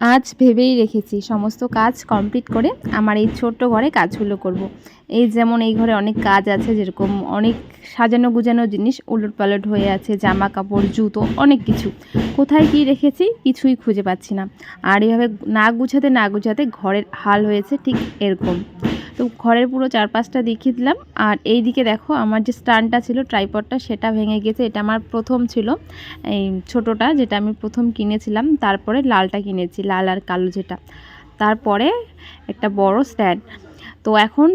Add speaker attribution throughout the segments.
Speaker 1: আজ ভেবেই রেখেছি সমস্ত কাজ কমপ্লিট করে আমার এই ছোট্ট ঘরে কাজগুলো করব। এই যেমন এই ঘরে অনেক কাজ আছে, যেরকম অনেক সাজানো গুজানো জিনিস উলট পালট হয়ে আছে জামা কাপড় জুতো, অনেক কিছু। কোথায় কি রেখেছি কিছুই খুঁজে পাচ্ছি না। আর এভাবে না গুছাতে না গুছাতে ঘরের হাল হয়েছে ঠিক এরকম। তো ঘরের পুরো চারপাশটা দেখিয়ে দিলাম। আর এই দিকে দেখো আমার যে স্ট্যান্ডটা ছিল, ট্রাইপডটা, সেটা ভেঙে গেছে। এটা আমার প্রথম ছিল, এই ছোটোটা যেটা আমি প্রথম কিনেছিলাম, তারপরে লালটা কিনেছি লাল আর কালো যেটা। তারপরে একটা বড় স্ট্যান্ড তো এখন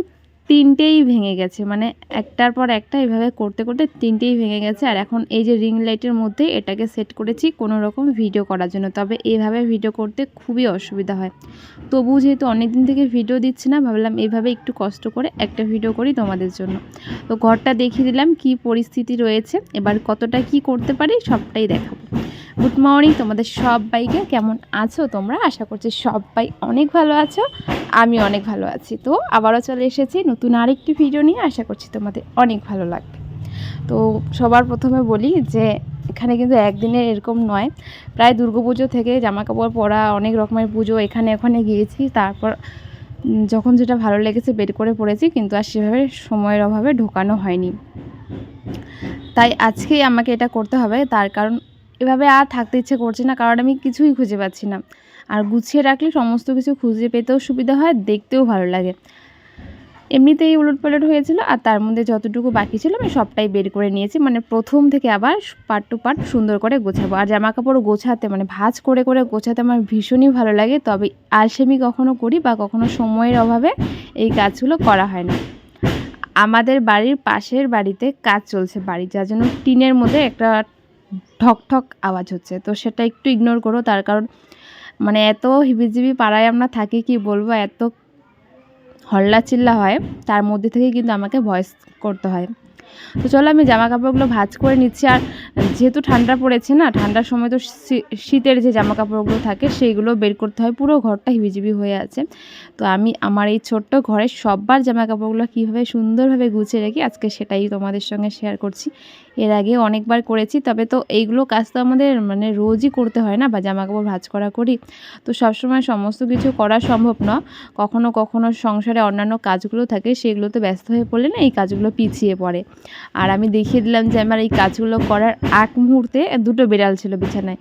Speaker 1: তিনটেই ভেঙে গেছে। মানে একটার পর একটা এভাবে করতে করতে তিনটেই ভেঙে গেছে। আর এখন এই যে রিং লাইটের মধ্যে এটাকে সেট করেছি কোনো রকম ভিডিও করার জন্য। তবে এভাবে ভিডিও করতে খুবই অসুবিধা হয়। তবু যেহেতু অনেক দিন থেকে ভিডিও দিচ্ছি না, ভাবলাম এভাবে একটু কষ্ট করে একটা ভিডিও করি তোমাদের জন্য। তো ঘরটা দেখিয়ে দিলাম কি পরিস্থিতি রয়েছে। এবার কতটা কি করতে পারি সবটাই দেখাবো। গুড মর্নিং তোমাদের সবাইকে। কেমন আছো তোমরা? আশা করছি সবাই অনেক ভালো আছো। আমি অনেক ভালো আছি। তো আবারও চলে এসেছি নতুন আরেকটি ভিডিও নিয়ে। আশা করছি তোমাদের অনেক ভালো লাগবে। তো সবার প্রথমে বলি যে, এখানে কিন্তু একদিনের এরকম নয়। প্রায় দুর্গাপুজো থেকে জামা কাপড় পরা, অনেক রকমের পুজো এখানে ওখানে গিয়েছি। তারপর যখন যেটা ভালো লেগেছে বের করে পড়েছি কিন্তু আর সেভাবে সময়ের অভাবে ঢোকানো হয়নি। তাই আজকেই আমাকে এটা করতে হবে। তার কারণ এভাবে আর থাকতে ইচ্ছে করছে না, কারণ আমি কিছুই খুঁজে পাচ্ছি না। আর গুছিয়ে রাখলে সমস্ত কিছু খুঁজে পেতেও সুবিধা হয়, দেখতেও ভালো লাগে। এমনিতেই উলট পালট হয়েছিল, আর তার মধ্যে যতটুকু বাকি ছিল আমি সবটাই বের করে নিয়েছি। মানে প্রথম থেকে আবার পার্ট টু পার্ট সুন্দর করে গোছাবো। আর জামা কাপড় গোছাতে মানে ভাজ করে করে গোছাতে আমার ভীষণই ভালো লাগে। তবে আলসেমি কখনো করি বা কখনো সময়ের অভাবে এই কাজগুলো করা হয় না। আমাদের বাড়ির পাশের বাড়িতে কাজ চলছে বাড়ি, যার জন্য টিনের মধ্যে একটা ঠক ঠক আওয়াজ হচ্ছে। তো সেটা একটু ইগনোর করো, তার কারণ মানে এত হিবিজিবি পাড়ায় আমরা থাকি, কি বলব, এত হল্লা চিল্লা হয়, তার মধ্যে থেকে কিন্তু আমাকে ভয়েস করতে হয়। তো চলো আমি জামা কাপড়গুলো ভাজ করে নিচ্ছি, আর যেহেতু ঠান্ডা পড়েছে না, ঠান্ডার সময় তো শীতের যে জামা কাপড়গুলো থাকে সেইগুলো বের করতে হয়। পুরো ঘরটা হিবিজিবি হয়ে আছে। তো আমি আমার এই ছোট্ট ঘরের সববার জামা কাপড়গুলো কীভাবে সুন্দরভাবে গুছিয়ে রাখি, আজকে সেটাই তোমাদের সঙ্গে শেয়ার করছি। এর আগে অনেকবার করেছি, তবে তো এইগুলো কাজ তো আমাদের মানে রোজই করতে হয় না, বা জামা কাপড় ভাজ করা করি। তো সবসময় সমস্ত কিছু করা সম্ভব না কখনো কখনো সংসারে অন্যান্য কাজগুলো থাকে, সেগুলোতে ব্যস্ত হয়ে পড়লে না এই কাজগুলো পিছিয়ে পড়ে। আর আমি দেখিয়ে দিলাম যে আমার এই কাজগুলো করার এক মুহূর্তে দুটো বিড়াল ছিল বিছানায়।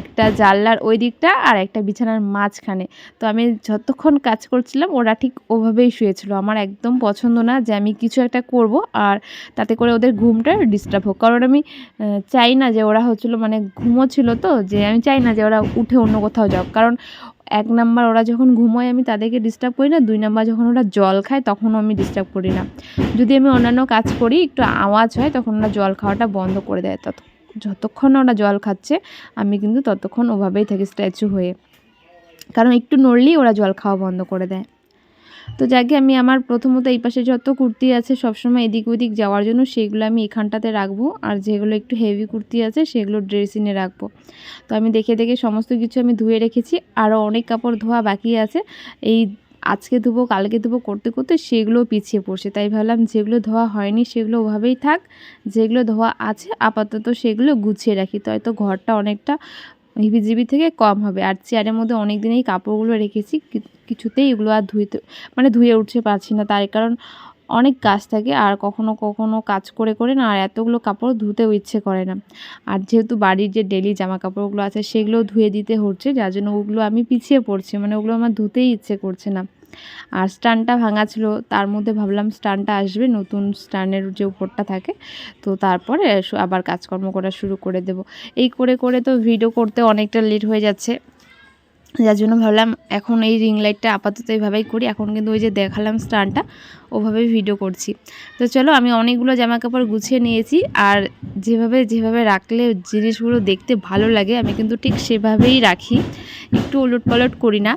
Speaker 1: একটা জানলার ওই দিকটা আর একটা বিছানার মাঝখানে। তো আমি যতক্ষণ কাজ করছিলাম, ওরা ঠিক ওভাবেই শুয়েছিল। আমার একদম পছন্দ না যে আমি কিছু একটা করব আর তাতে করে ওদের ঘুমটা ডিস্টার্ব হোক। কারণ আমি চাই না যে ওরা হচ্ছিল মানে ঘুমো ছিল তো, যে আমি চাই না যে ওরা উঠে অন্য কোথাও যাক। কারণ এক নাম্বার ওরা যখন ঘুমোয়, আমি তাদেরকে ডিস্টার্ব করি না। দুই নাম্বার, যখন ওরা জল খায় তখনও আমি ডিস্টার্ব করি না। যদি আমি অন্যান্য কাজ করি, একটু আওয়াজ হয়, তখন ওরা জল খাওয়াটা বন্ধ করে দেয়। তত, যতক্ষণ ওরা জল খাচ্ছে, আমি কিন্তু ততক্ষণ ওভাবেই থাকি স্ট্যাচু হয়ে। কারণ একটু নড়লেই ওরা জল খাওয়া বন্ধ করে দেয়। তো যাকে আমি আমার প্রথমত এই পাশে যত কুর্তি আছে সবসময় এদিক ওদিক যাওয়ার জন্য সেগুলো আমি এখানটাতে রাখব। আর যেগুলো একটু হেভি কুর্তি আছে সেগুলো ড্রেসিংয়ে রাখব। তো আমি দেখে দেখে সমস্ত কিছু আমি ধুয়ে রেখেছি। আরও অনেক কাপড় ধোয়া বাকি আছে। এই আজকে ধুবো, কালকে ধুবো করতে করতে সেগুলো পিছিয়ে পড়ছে। তাই ভাবলাম যেগুলো ধোয়া হয়নি সেগুলো ওভাবেই থাক। যেগুলো ধোয়া আছে, আপাতত সেগুলো গুছিয়ে রাখি। তো হয়তো ঘরটা অনেকটা হিবিজিবি থেকে কম হবে। আর চেয়ারের মধ্যে অনেক দিন এই কাপড়গুলো রেখেছি কিছুতেই এগুলো আর ধুইতে মানে ধুয়ে উঠতে পারছি না। তার কারণ অনেক কাজ থাকে, আর কখনো কখনো কাজ করে করে না, আর এতগুলো কাপড় ধুতেও ইচ্ছে করে না। আর যেহেতু বাড়ির যে ডেলি জামা কাপড়গুলো আছে সেগুলো ধুয়ে দিতে হচ্ছে, যার জন্য ওগুলো আমি পিছিয়ে পড়ছি মানে ওগুলো আমার ধুতেই ইচ্ছে করছে না। আর স্ট্যান্ডটা ভাঙা ছিল, তার মধ্যে ভাবলাম স্ট্যান্ডটা আসবে, নতুন স্ট্যান্ডের যে উপরটা থাকে, তো তারপরে আবার কাজকর্ম করা শুরু করে দেব। এই করে করে তো ভিডিও করতে অনেকটা লেট হয়ে যাচ্ছে। যার জন্য ভাবলাম এখন এই রিং লাইটটা আপাতত এইভাবেই করি। এখন কিন্তু ওই যে দেখালাম স্ট্যান্ডটা ওভাবেই ভিডিও করছি। তো চলো আমি অনেকগুলো জামা কাপড় গুছিয়ে নিয়েছি আর যেভাবে যেভাবে রাখলে জিনিসগুলো দেখতে ভালো লাগে, আমি কিন্তু ঠিক সেভাবেই রাখি। একটু উলট পালট করি না।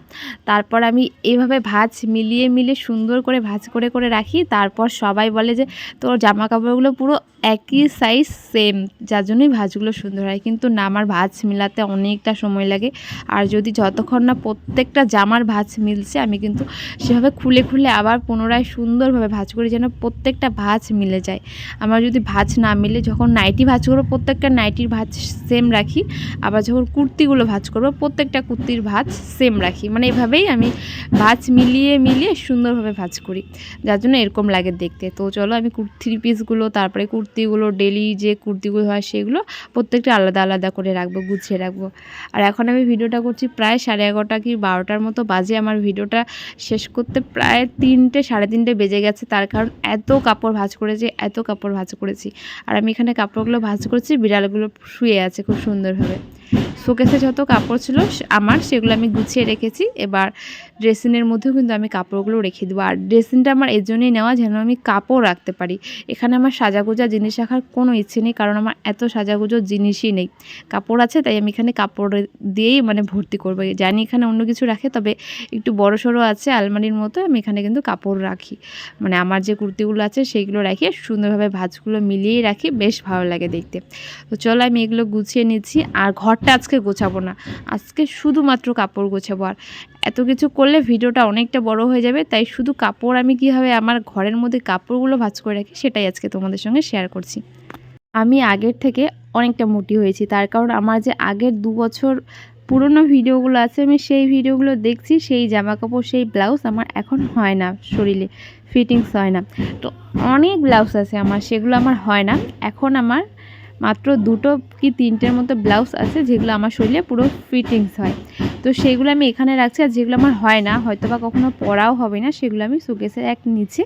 Speaker 1: তারপর আমি এভাবে ভাজ মিলিয়ে মিলিয়ে সুন্দর করে ভাজ করে করে রাখি। তারপর সবাই বলে যে, তোর জামা কাপড়গুলো পুরো একই সাইজ সেম যার জন্যই ভাজগুলো সুন্দর হয়। কিন্তু না, আমার ভাজ মিলাতে অনেকটা সময় লাগে। আর যদি যতক্ষণ না প্রত্যেকটা জামার ভাজ মিলছে, আমি কিন্তু সেভাবে খুলে খুলে আবার পুনরায় সুন্দর সুন্দরভাবে ভাঁজ করি যেন প্রত্যেকটা ভাঁজ মিলে যায়। আমার যদি ভাঁজ না মিলে যখন নাইটি ভাঁজ করব, প্রত্যেকটা নাইটির ভাঁজ সেম রাখি, আবার যখন কুর্তিগুলো ভাঁজ করব, প্রত্যেকটা কুর্তির ভাঁজ সেম রাখি। মানে এভাবেই আমি ভাঁজ মিলিয়ে মিলিয়ে সুন্দরভাবে ভাঁজ করি। যার জন্য এরকম লাগে দেখতে। তো চলো আমি থ্রি পিসগুলো তারপরে কুর্তিগুলো ডেলি যে কুর্তিগুলো হয় সেগুলো প্রত্যেকটা আলাদা আলাদা করে রাখব, গুছিয়ে রাখব। আর এখন আমি ভিডিওটা করছি প্রায় সাড়ে এগারোটা কি বারোটার মতো বাজে। আমার ভিডিওটা শেষ করতে প্রায় তিনটে, সাড়ে তিনটে বেজে গেছে তার কারণ এত কাপড় ভাজ করেছি, এত কাপড় ভাজ করেছি। আর আমি এখানে কাপড়গুলো ভাজ করেছি, বিড়ালগুলো শুয়ে আছে খুব সুন্দরভাবে। শোকেসে যত কাপড় ছিল আমার, সেগুলো আমি গুছিয়ে রেখেছি। এবার ড্রেসিংয়ের মধ্যেও কিন্তু আমি কাপড়গুলো রেখে দেবো। আর ড্রেসিংটা আমার এর জন্যই নেওয়া যেন আমি কাপড় রাখতে পারি। এখানে আমার সাজাগোজা জিনিস রাখার কোনো ইচ্ছে নেই, কারণ আমার এত সাজাগোজো জিনিসই নেই। কাপড় আছে, তাই আমি এখানে কাপড় দিয়েই মানে ভর্তি করব। জানি এখানে অন্য কিছু রাখে, তবে একটু বড় সড়ো আছে, আলমারির মতো, আমি এখানে কিন্তু কাপড় রাখি। মানে আমার যে কুর্তিগুলো আছে, সেইগুলো রাখি সুন্দরভাবে ভাজগুলো মিলিয়েই রাখি, বেশ ভালো লাগে দেখতে। তো চলো আমি এগুলো গুছিয়ে নিচ্ছি। আর ঘরটা আজকে গোছাবো না। আজকে শুধুমাত্র কাপড় গোছাবো। আর এত কিছু করলে ভিডিওটা অনেকটা বড় হয়ে যাবে, তাই শুধু কাপড় আমি কীভাবে আমার ঘরের মধ্যে কাপড়গুলো ভাজ করে রাখি সেটাই আজকে তোমাদের সঙ্গে শেয়ার করছি। আমি আগের থেকে অনেকটা মোটি হয়েছি, তার কারণ আমার যে আগের দু বছর পুরনো ভিডিওগুলো আছে, আমি সেই ভিডিওগুলো দেখছি, সেই জামা কাপড় সেই ব্লাউজ আমার এখন হয় না শরীরে ফিটিংস হয় না। তো অনেক ব্লাউজ আছে আমার, সেগুলো আমার হয় না। এখন আমার মাত্র দুটো কি তিনটের মতো ব্লাউজ আছে যেগুলো আমার শরীরে পুরো ফিটিংস হয়। তো সেগুলো আমি এখানে রাখছি আর যেগুলো আমার হয় না হয়তো বা কখনো পরাও হবে না, সেগুলো আমি সুকেসের এক নিচে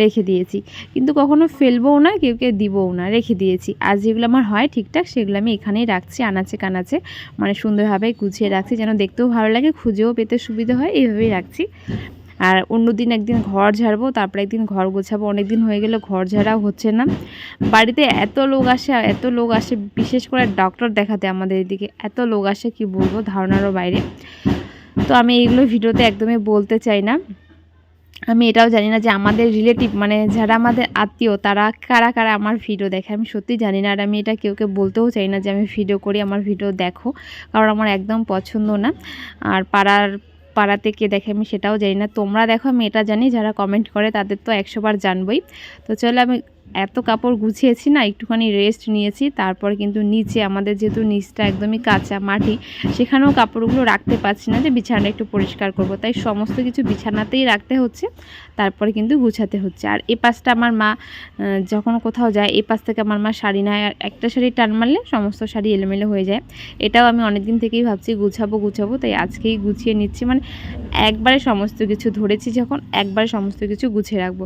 Speaker 1: রেখে দিয়েছি। কিন্তু কখনো ফেলবও না, কেউ কেউ দিবও না, রেখে দিয়েছি। আর যেগুলো আমার হয় ঠিকঠাক, সেগুলো আমি এখানেই রাখছি, আনাচে কানাচে মানে সুন্দরভাবে গুছিয়ে রাখছি, যেন দেখতেও ভালো লাগে, খুঁজেও পেতে সুবিধা হয়, এইভাবেই রাখছি। আর অন্য দিন একদিন ঘর ঝাড়বো, তারপরে একদিন ঘর গোছাবো। অনেক দিন হয়ে গেলে, ঘর ঝাড়াও হচ্ছে না। বাড়িতে এত লোক আসে এত লোক আসে, বিশেষ করে ডক্টর দেখাতে আমাদের এদিকে, এত লোক আসে, কি বলব, ধারণারও বাইরে। তো আমি এইগুলো ভিডিওতে একদমই বলতে চাই না। আমি এটাও জানি না যে আমাদের রিলেটিভ মানে যারা আমাদের আত্মীয়, তারা কারা কারা আমার ভিডিও দেখে। আমি সত্যি জানি না, আর আমি এটা কেউ কেউ বলতেও চাই না যে আমি ভিডিও করি, আমার ভিডিও দেখো। কারণ আমার একদম পছন্দ না। আর পাড়ার পাড়াতে কে দেখে আমি সেটাও জানি না। তোমরা দেখো আমি এটা জানি যারা কমেন্ট করে তাদের তো একশোবার জানবই। তো চলো আমি এত কাপড় গুছিয়েছি না, একটুখানি রেস্ট নিয়েছি, তারপর কিন্তু নিচে আমাদের যেহেতু নিচটা একদমই কাঁচা মাটি, সেখানেও কাপড়গুলো রাখতে পারছি না যে বিছানাটা একটু পরিষ্কার করব। তাই সমস্ত কিছু বিছানাতেই রাখতে হচ্ছে, তারপরে কিন্তু গুছাতে হচ্ছে। আর এ পাশটা আমার মা যখন কোথাও যায়, এ পাশ থেকে আমার মা শাড়ি নেয়, আর একটা শাড়ি টান মারলে সমস্ত শাড়ি এলোমেলো হয়ে যায়। এটাও আমি অনেক দিন থেকেই ভাবছি, গুছাবো গুছাবো, তাই আজকেই গুছিয়ে নিচ্ছি। মানে একবারে সমস্ত কিছু ধরেছি যখন, একবারে সমস্ত কিছু গুছিয়ে রাখব।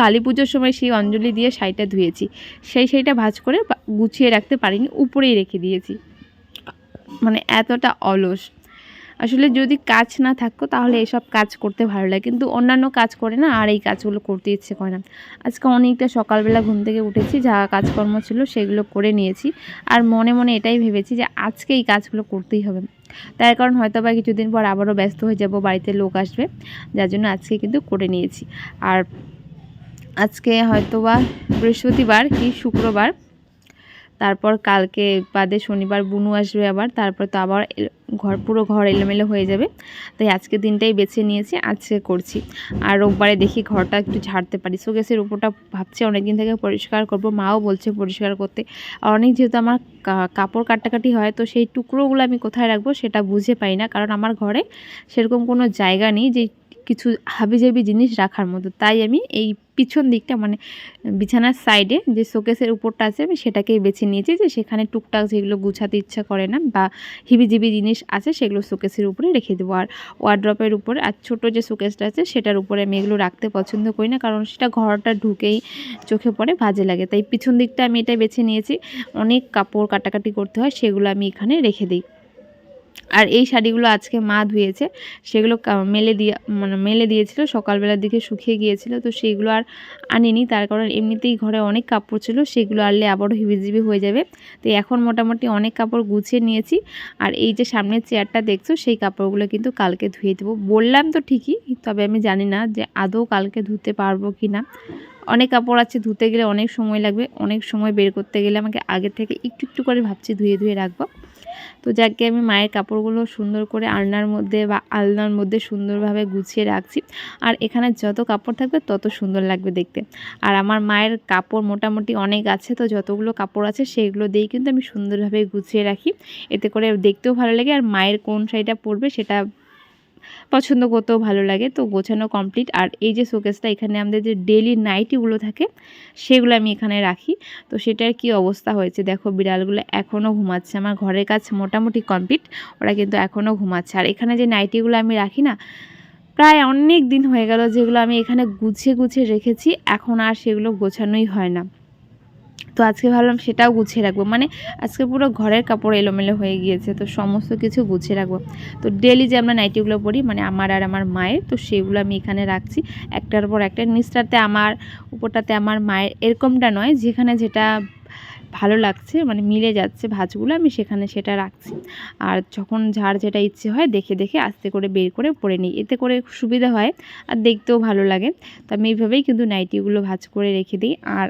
Speaker 1: কালী পুজোর সময় সেই অঞ্জলি দিয়ে শাড়িটা ধুয়েছি। সেই শাড়িটা ভাজ করে গুছিয়ে রাখতে পারিনি, উপরেই রেখে দিয়েছি। মানে এতটা অলস। আসলে যদি কাজ না থাকতো তাহলে এসব কাজ করতে ভালো লাগে, কিন্তু অন্যান্য কাজ করে না, আর এই কাজগুলো করতে ইচ্ছে করে না। আজকে অনেকটা সকালবেলা ঘুম থেকে উঠেছি, যা কাজকর্ম ছিল সেগুলো করে নিয়েছি। আর মনে মনে এটাই ভেবেছি যে আজকে এই কাজগুলো করতেই হবে। তার কারণ হয়তো বা কিছুদিন পর আবারও ব্যস্ত হয়ে যাব, বাড়িতে লোক আসবে। যার জন্য আজকে কিন্তু করে নিয়েছি। আর আজকে হয়তো বা বৃহস্পতিবার কি শুক্রবার, তারপর কালকে বাদে শনিবার বুনু আসবে আবার, তারপর তো আবার ঘর, পুরো ঘর এলোমেলো হয়ে যাবে। তাই আজকে দিনটাই বেছে নিয়েছি, আজকে করছি। আর রোববারে দেখি ঘরটা একটু ঝাড়তে পারি। সো গ্যাসের উপরটা ভাবছি অনেকদিন থেকে পরিষ্কার করব, মাও বলছে পরিষ্কার করতে। আর অনেক যেহেতু আমার কাপড় কাটাকাটি হয়, তো সেই টুকরোগুলো আমি কোথায় রাখব সেটা বুঝে পাই না। কারণ আমার ঘরে সেরকম কোনো জায়গা নেই যে কিছু হাবিজাবি জিনিস রাখার মতো। তাই আমি এই পিছন দিকটা মানে বিছানার সাইডে যে শোকেসের উপরটা আছে, আমি সেটাকেই বেছে নিয়েছি যে সেখানে টুকটাক যেগুলো গুছাতে ইচ্ছা করে না বা হিবিজিবি জিনিস আছে সেগুলো শোকেসের উপরে রেখে দেবো। আর ওয়ার্ড্রপের উপরে আর ছোটো যে শোকেসটা আছে সেটার উপরে আমি এগুলো রাখতে পছন্দ করি না, কারণ সেটা ঘরটা ঢুকেই চোখে পড়ে ভাজে লাগে। তাই পিছন দিকটা আমি এটাই বেছে নিয়েছি। অনেক কাপড় কাটাকাটি করতে হয়, সেগুলো আমি এখানে রেখে দিই। আর এই শাড়িগুলো আজকে মা ধুয়েছে, সেগুলো মেলে দিয়ে মানে মেলে দিয়েছিল, সকালবেলার দিকে শুকিয়ে গিয়েছিল, তো সেইগুলো আর আনিনি, তার কারণ এমনিতেই ঘরে অনেক কাপড় ছিল, সেগুলো আনলে আবারও হিবিজিবি হয়ে যাবে। তো এখন মোটামুটি অনেক কাপড় গুছিয়ে নিয়েছি, আর এই যে সামনের চেয়ারটা দেখছ, সেই কাপড়গুলো কিন্তু কালকে ধুয়ে দেবো। বললাম তো ঠিকই, তবে আমি জানি না যে আদৌ কালকে ধুতে পারব কি না। অনেক কাপড় আছে, ধুতে গেলে অনেক সময় লাগবে, অনেক সময় বের করতে গেলে আমাকে আগে থেকে একটু একটু করে ভাবছি ধুয়ে ধুয়ে রাখব। তো যাকে আমি মায়ের কাপড়গুলো সুন্দর করে আলনার মধ্যে বা আলনার মধ্যে সুন্দরভাবে গুছিয়ে রাখছি। আর এখানে যত কাপড় থাকবে তত সুন্দর লাগবে দেখতে। আর আমার মায়ের কাপড় মোটামুটি অনেক আছে তো যতগুলো কাপড় আছে সেইগুলো দিয়েই কিন্তু আমি সুন্দরভাবে গুছিয়ে রাখি। এতে করে দেখতেও ভালো লাগে আর মায়ের কোন শাড়িটা পরবে সেটা পছন্দ করতেও ভালো লাগে। তো গোছানো কমপ্লিট আর এই যে শোকেসটা এখানে আমাদের যে ডেলি নাইটিগুলো থাকে, সেগুলো আমি এখানে রাখি। তো সেটার কি অবস্থা হয়েছে? দেখো, বিড়ালগুলো এখনও ঘুমাচ্ছে। আমার ঘরের কাজ মোটামুটি কমপ্লিট ওরা কিন্তু এখনও ঘুমাচ্ছে। আর এখানে যে নাইটিগুলো আমি রাখি না, প্রায় অনেক দিন হয়ে গেল যেগুলো আমি এখানে গুছিয়ে গুছিয়ে রেখেছি। এখন আর সেগুলো গোছানোই হয় না। তো আজকে ভাবলাম সেটাও গুছিয়ে রাখব। মানে আজকে পুরো ঘরের কাপড় এলোমেলো হয়ে গিয়েছে, তো সমস্ত কিছু গুছিয়ে রাখব। তো ডেলি যে আমরা নাইটিগুলো পরি মানে আমার আর আমার মায়ের, তো সেগুলো আমি এখানে রাখছি। একটার পর একটা, নিচটাতে আমার, উপরটাতে আমার মায়ের, এরকমটা নয়, যেখানে যেটা ভালো লাগছে মানে মিলে যাচ্ছে ভাঁজগুলো, আমি সেখানে সেটা রাখছি। আর যখন যার যেটা ইচ্ছে হয় দেখে দেখে আস্তে করে বের করে পরে নিই। এতে করে সুবিধা হয় আর দেখতেও ভালো লাগে। তো আমি এইভাবেই কিন্তু নাইটিগুলো ভাঁজ করে রেখে দিই। আর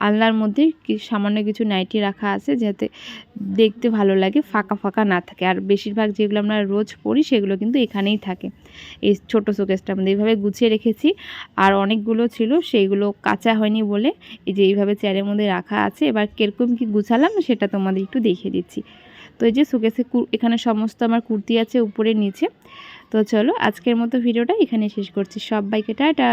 Speaker 1: আলনার মধ্যে সামান্য কিছু নাইটি রাখা আছে যাতে দেখতে ভালো লাগে, ফাঁকা ফাঁকা না থাকে। আর বেশিরভাগ যেগুলো আমরা রোজ পরি সেগুলো কিন্তু এখানেই থাকে। এই ছোটো শোকেসটার মধ্যে এইভাবে গুছিয়ে রেখেছি। আর অনেকগুলো ছিল, সেইগুলো কাঁচা হয়নি বলে এই যে এইভাবে চেয়ারের মধ্যে রাখা আছে। এবার কীরকম কি গুছালাম, সেটা তোমাদের একটু দেখিয়ে দিচ্ছি। তো এই যে শোকেসে এখানে সমস্ত আমার কুর্তি আছে উপরে, নিচে। তো চলো আজকের মতো ভিডিওটা এখানে শেষ করছি। সবাইকে টাটা!